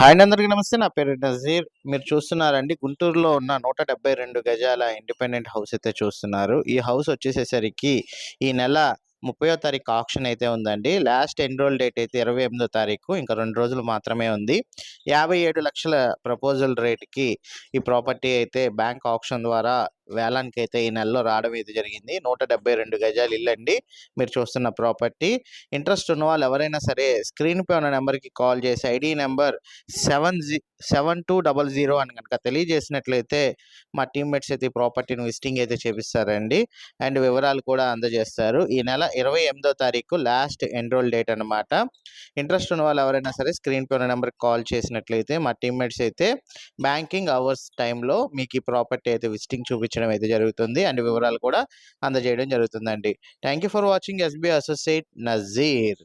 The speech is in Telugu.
హాయ్ అందరికీ నమస్తే. నా పేరు నజీర్. మీరు చూస్తున్నారండి. గుంటూరులో ఉన్న నూట డెబ్బై రెండు గజాల ఇండిపెండెంట్ హౌస్ అయితే చూస్తున్నారు. ఈ హౌస్ వచ్చేసేసరికి ఈ నెల ముప్పయో తారీఖు ఆప్షన్ అయితే ఉందండి. లాస్ట్ ఎన్రోల్ డేట్ అయితే ఇరవై ఎనిమిదో తారీఖు. ఇంకా రెండు రోజులు మాత్రమే ఉంది. యాభై ఏడు లక్షల ప్రపోజల్ రేట్కి ఈ ప్రాపర్టీ అయితే బ్యాంక్ ఆప్షన్ ద్వారా వేలానికి అయితే ఈ నెలలో రావడం అయితే జరిగింది. నూట డెబ్బై రెండు గజాలు ఇల్లండి మీరు చూస్తున్న ప్రాపర్టీ. ఇంట్రెస్ట్ ఉన్న వాళ్ళు ఎవరైనా సరే స్క్రీన్పై ఉన్న నెంబర్కి కాల్ చేసి ID number seven G seven two double zero అని కనుక తెలియజేసినట్లయితే మా టీమ్మేట్స్ అయితే ఈ ప్రాపర్టీని విజిటింగ్ అయితే చేపిస్తారండి. అండ్ వివరాలు కూడా అందజేస్తారు. ఈ నెల ఇరవై ఎనిమిదో తారీఖు లాస్ట్ ఎన్రోల్ డేట్ అనమాట ఇంట్రెస్ట్ ఉన్న వాళ్ళు ఎవరైనా సరే స్క్రీన్పై ఉన్న నెంబర్కి కాల్ చేసినట్లయితే మా టీమ్మేట్స్ అయితే బ్యాంకింగ్ అవర్స్ టైంలో మీకు ఈ ప్రాపర్టీ అయితే విజిటింగ్ చూపించడం అయితే జరుగుతుంది. అండ్ వివరాలు కూడా అందజేయడం జరుగుతుందండి. Thank you for watching SB associate Nazir.